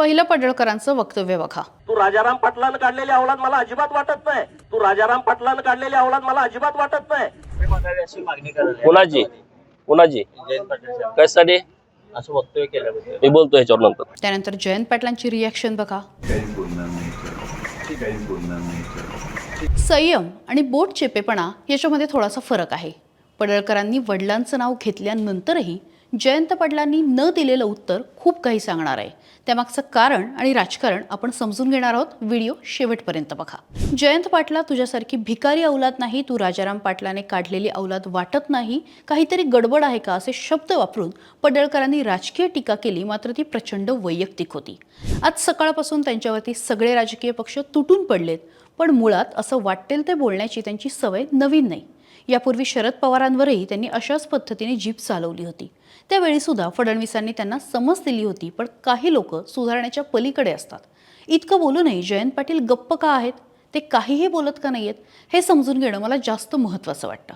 पहिलं पडळकरांचं वक्तव्य बघा. तू राजाराम पाटलानं काढलेली अवलाद मला अजिबात वाटत नाही. तू राजाराम पाटलानं काढलेली अवलाद मला अजिबात वाटत नाही. अशी मागणी. कुणाची? कुणाची? कशासाठी? असं वक्तव्य केल्याबद्दल. मी बोलतो ह्याच्यावर नंतर. त्यानंतर जयंत पाटलांची रिॲक्शन बघा. संयम आणि बोट चेपेपणा याच्यामध्ये थोडासा फरक आहे. पडळकरांनी वडिलांचं नाव घेतल्यानंतरही जयंत पाटलांनी न दिलेलं उत्तर खूप काही सांगणार आहे. त्यामागचं कारण आणि राजकारण आपण समजून घेणार आहोत. व्हिडिओ शेवटपर्यंत बघा. जयंत पाटला तुझ्यासारखी भिकारी अवलाद नाही तू राजाराम पाटलाने काढलेली अवलाद वाटत नाही. काहीतरी गडबड आहे का असे शब्द वापरून पडळकरांनी राजकीय टीका केली मात्र ती प्रचंड वैयक्तिक होती. आज सकाळपासून त्यांच्यावरती सगळे राजकीय पक्ष तुटून पडलेत पण मुळात असं वाटेल ते बोलण्याची त्यांची सवय नवीन नाही. यापूर्वी शरद पवारांवरही त्यांनी अशाच पद्धतीने जीप चालवली होती. त्यावेळी सुद्धा फडणवीसांनी त्यांना समज दिली होती पण काही लोक सुधारण्याच्या पलीकडे असतात. इतकं बोलूनही जयंत पाटील गप्प का आहेत? ते काहीही बोलत का नाहीयेत? हे समजून घेणं मला जास्त महत्त्वाचं वाटतं.